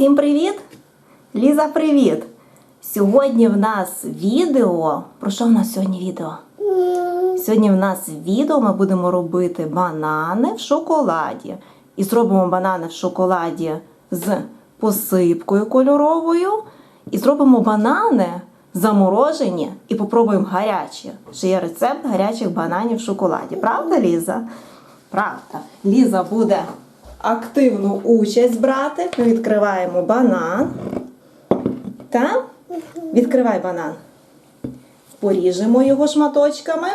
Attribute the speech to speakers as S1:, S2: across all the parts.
S1: всім привіт! Ліза, привіт! Сьогодні в нас відео. Про що в нас сьогодні відео? Сьогодні в нас відео ми будемо робити банани в шоколаді. І зробимо банани в шоколаді з посипкою кольоровою. І зробимо банани заморожені і попробуємо гарячі. Ще є рецепт гарячих бананів в шоколаді. Правда, Ліза? Правда. Ліза буде активну участь брати. Ми відкриваємо банан. Та? Відкривай банан. Поріжемо його шматочками.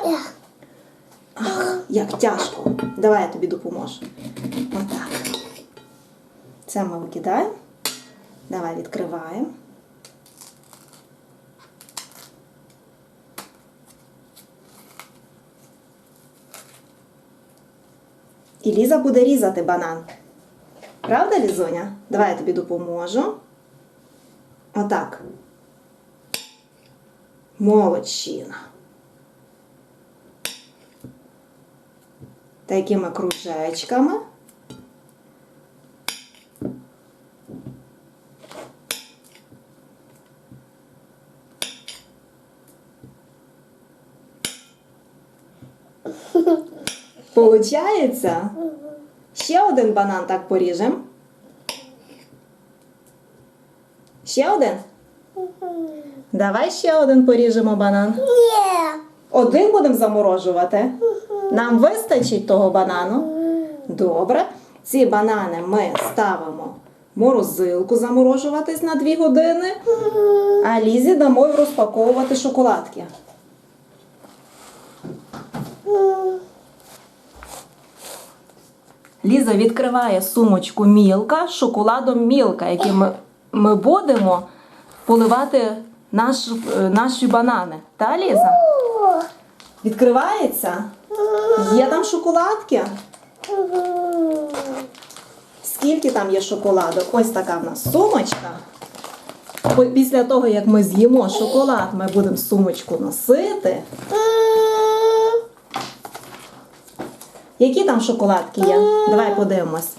S1: Ах, як тяжко. Давай я тобі допоможу. Отак. Це ми викидаємо. Давай відкриваємо. І Ліза буде різати банан. Правда, Лізоня? Давай я тобі допоможу. Отак. Молодчина. Такими кружечками. Получається? Ще один банан так поріжемо. Ще один? Давай ще один поріжемо банан.
S2: Ні.
S1: Один будемо заморожувати. Нам вистачить того банану. Добре. Ці банани ми ставимо в морозилку заморожуватись на 2 години, а Лізі дамо розпаковувати шоколадки. Ліза відкриває сумочку Мілка з шоколадом Мілка, яким ми, ми будемо поливати наш, е, наші банани. Та, Ліза? Відкривається? Є там шоколадки? Скільки там є шоколадок? Ось така в нас сумочка. Після того, як ми з'їмо шоколад, ми будемо сумочку носити. Які там шоколадки є? Давай подивимось.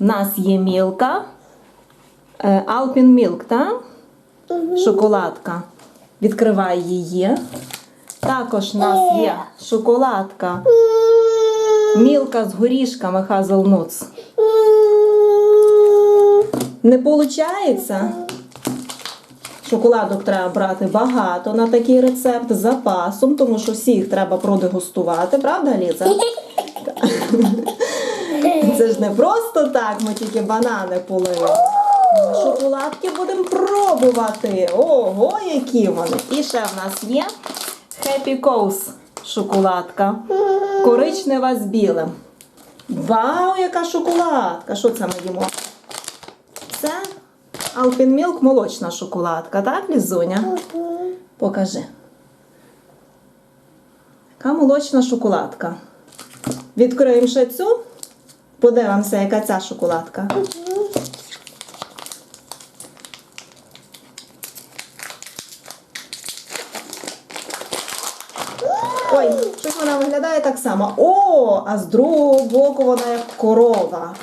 S1: У нас є мілка. е, Alpin Milk, так? Шоколадка. Відкривай її. Також у нас є шоколадка. Мілка з горішками Hazelnuts. Не виходить? Шоколадок треба брати багато на такий рецепт з запасом, тому що всіх треба продегустувати, правда, Ліза? Це ж не просто так, ми тільки банани полили. Шоколадки будемо пробувати. Ого, які вони! І ще в нас є Happy Coast шоколадка. Коричнева з білим. Вау, яка шоколадка! Що це ми їмо? Це Alpin Milk молочна шоколадка, так, Лізуня? Покажи. Яка молочна шоколадка. Відкриємо ще цю. Подивимося, яка ця шоколадка. Ой, щось вона виглядає так само. О, а з другого боку вона як корова.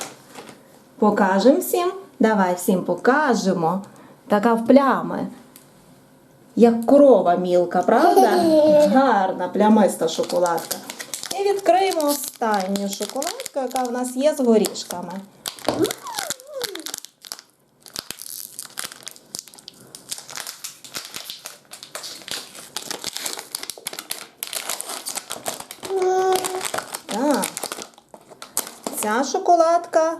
S1: Покажемо всім. Давай всім покажемо. Така в плями. Як корова мілка, правда? Гарна плямиста шоколадка. І відкриємо останню шоколадку, яка в нас є з горішками. Ця шоколадка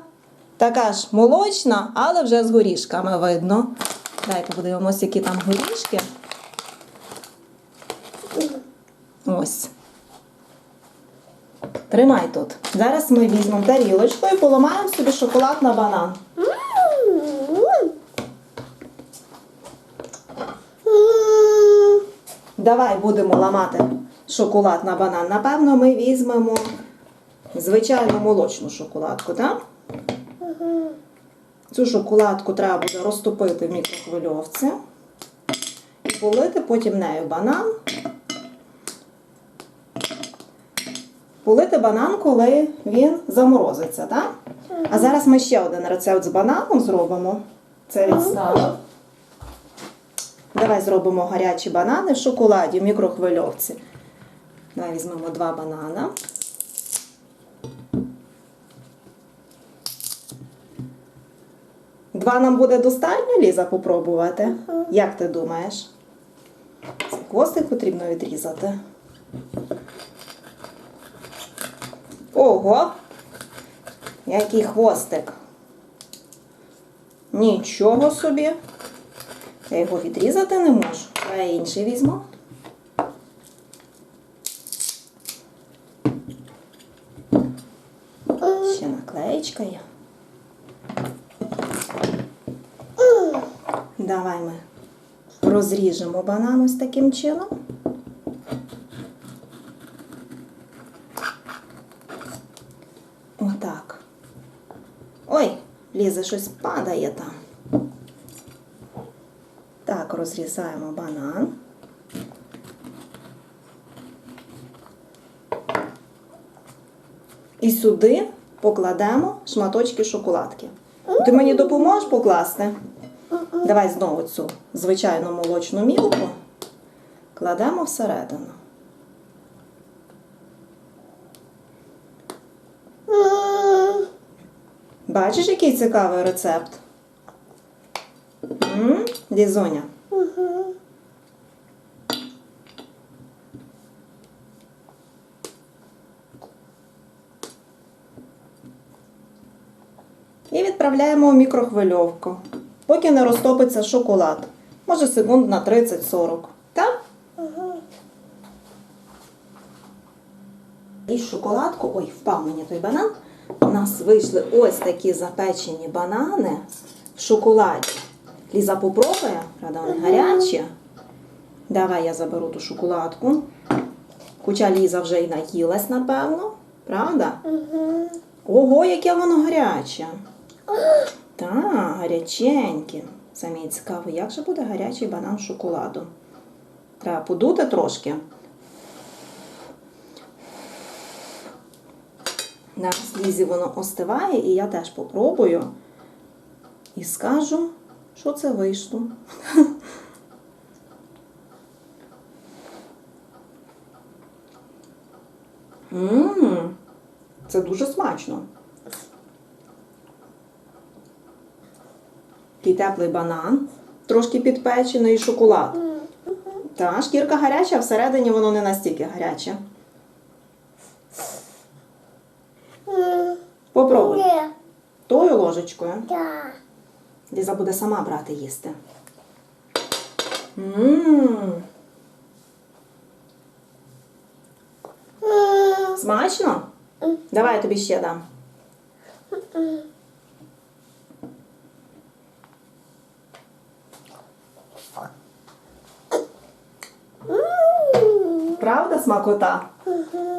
S1: така ж молочна, але вже з горішками видно. Давайте подивимося, які там горішки. Ось. Тримай тут. Зараз ми візьмемо тарілочку і поламаємо собі шоколад на банан. Давай будемо ламати шоколад на банан. Напевно, ми візьмемо звичайну молочну шоколадку, так? Цю шоколадку треба буде розтопити в мікрохвильовці і полити потім нею банан. Полити банан, коли він заморозиться, так? А зараз ми ще один рецепт з бананом зробимо. Це відставив. Давай зробимо гарячі банани в шоколаді в мікрохвильовці. Давай візьмемо два банана. Два нам буде достатньо, Ліза, попробувати. Як ти думаєш? Цей хвостик потрібно відрізати. Ого! Який хвостик. Нічого собі. Я його відрізати не можу. А інший візьму. Ще наклеєчка є. Давай ми розріжемо банан ось таким чином. Отак. Ой, Ліза, щось падає там. Так, розрізаємо банан. І сюди покладемо шматочки шоколадки. Ти мені допоможеш покласти? Давай знову цю звичайну молочну мілку кладемо всередину. Бачиш, який цікавий рецепт? М? Лізоня. І відправляємо в мікрохвильовку, поки не розтопиться шоколад. Може секунд на 30-40. Так? І шоколадку, ой, впав мені той банан. У нас вийшли ось такі запечені банани в шоколаді. Ліза попробує, правда, вони гарячі. Давай я заберу ту шоколадку. Хоча Ліза вже й наїлась, напевно, правда? Ого, яке воно гаряче. Так, гаряченьке. Мені цікаво, як же буде гарячий банан з шоколадом. Треба подути трошки. На слізі воно остиває, і я теж попробую. І скажу, що це вийшло. Ммм, це дуже смачно. Такий теплий банан, трошки підпечений і шоколад. Та, шкірка гаряча, а всередині воно не настільки гаряче. Попробуй.
S2: Ні.
S1: Тою ложечкою.
S2: Да.
S1: Ліза буде сама брати їсти. Ммм. Смачно? Давай я тобі ще дам. Правда смакота?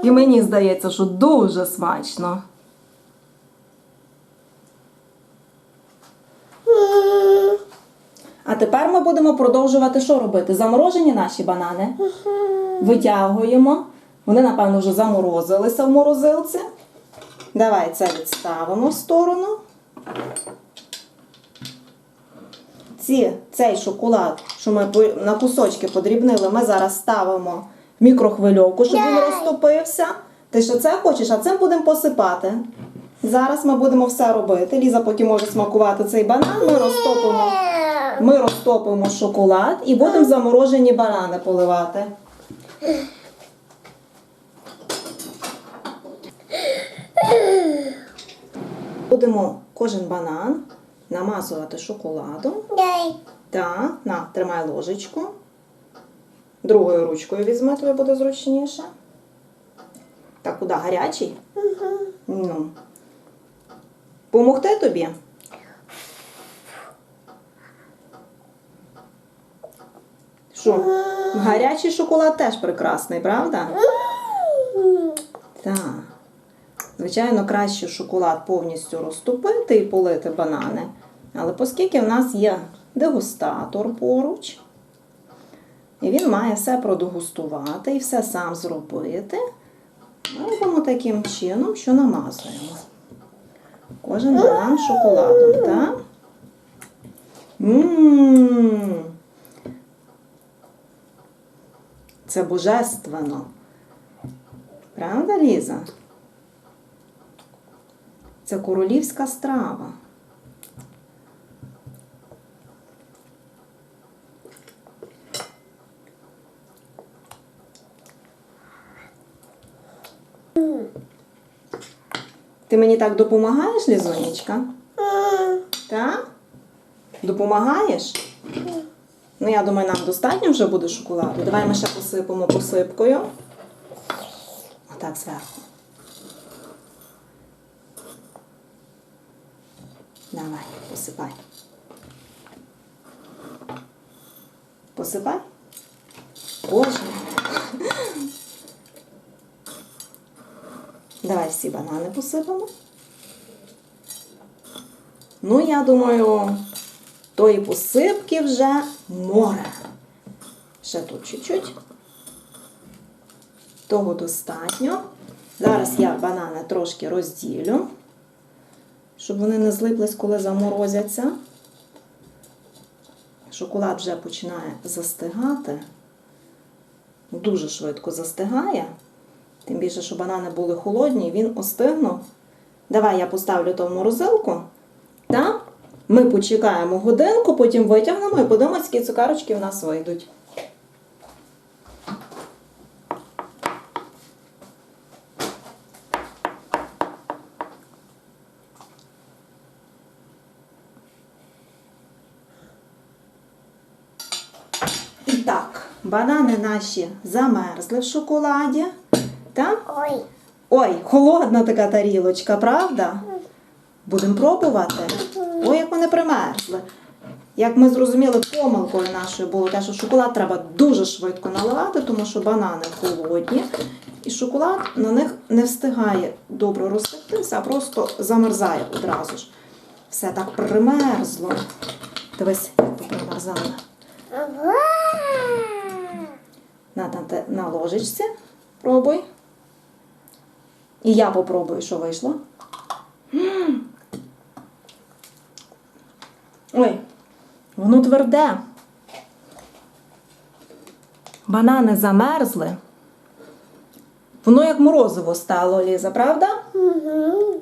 S1: І мені здається, що дуже смачно. А тепер ми будемо продовжувати що робити? Заморожені наші банани. Витягуємо. Вони, напевно, вже заморозилися в морозилці. Давай це відставимо в сторону. Ці, цей шоколад, що ми на кусочки подрібнили, ми зараз ставимо в мікрохвильовку, щоб він розтопився. Ти ще це хочеш, а цим будемо посипати. Зараз ми будемо все робити. Ліза поки може смакувати цей банан, ми розтопимо. Ми розтопимо шоколад і будемо заморожені банани поливати. Будемо кожен банан намазувати шоколадом.
S2: Дай.
S1: Так, на, тримай ложечку. Другою ручкою візьми, тобі буде зручніше. Так, куди? Гарячий? Ну. Помогти тобі? Що? Гарячий шоколад теж прекрасний, правда? Так. Звичайно, краще шоколад повністю розтопити і полити банани. Але оскільки в нас є дегустатор поруч, і він має все продегустувати і все сам зробити, ми робимо таким чином, що намазуємо. Кожен банан шоколадом, так? Мм. Це божественно. Правда, Ліза? Це королівська страва. Ти мені так допомагаєш, Лізонечка? Так? Допомагаєш? Ну, я думаю, нам достатньо вже буде шоколаду. Давай ми ще посипемо посипкою. Отак зверху. Давай, посипай. Посипай. Боже. Давай всі банани посипемо. Ну, я думаю, тої посипки вже море. Ще тут чуть-чуть. Того достатньо. Зараз я банани трошки розділю, щоб вони не злиплись, коли заморозяться. Шоколад вже починає застигати. Дуже швидко застигає. Тим більше, що банани були холодні, він остигнув. Давай я поставлю то в морозилку. Та ми почекаємо годинку, потім витягнемо і подивимося, які цукарочки в нас вийдуть. І так, банани наші замерзли в шоколаді. Так?
S2: Ой.
S1: Ой, холодна така тарілочка, правда? Будемо пробувати. Ой, як вони примерзли. Як ми зрозуміли, помилкою нашою було те, що шоколад треба дуже швидко наливати, тому що банани холодні, і шоколад на них не встигає добре розтектися, а просто замерзає одразу ж. Все так примерзло. Дивись, як попримерзали. На, на, на ложечці пробуй. І я попробую, що вийшло. Ой, воно тверде. Банани замерзли. Воно як морозиво стало, Ліза, правда?
S2: Угу.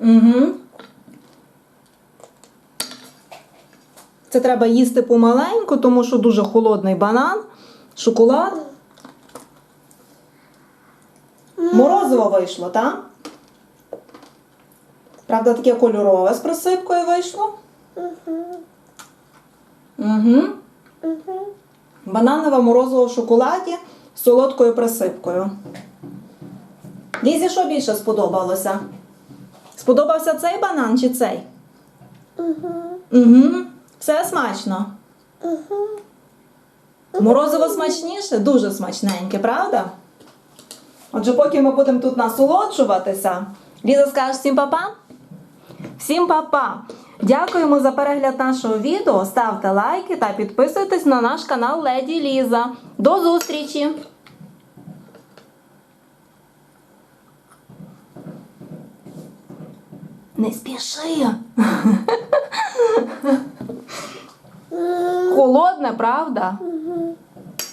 S1: Угу. Це треба їсти помаленьку, тому що дуже холодний банан, шоколад. Морозиво вийшло, так? Правда, таке кольорове з присипкою вийшло.
S2: Угу.
S1: Угу.
S2: Угу.
S1: Бананове морозиво в шоколаді з солодкою присипкою. Лізі, що більше сподобалося? Сподобався цей банан чи цей?
S2: Угу.
S1: Угу. Все смачно.
S2: Угу.
S1: Морозиво смачніше, дуже смачненьке, правда? Отже, поки ми будемо тут насолоджуватися, Ліза скаже всім папа? Всім папа! Дякуємо за перегляд нашого відео. Ставте лайки та підписуйтесь на наш канал Леді Ліза. До зустрічі! Не спіши! Холодне, правда?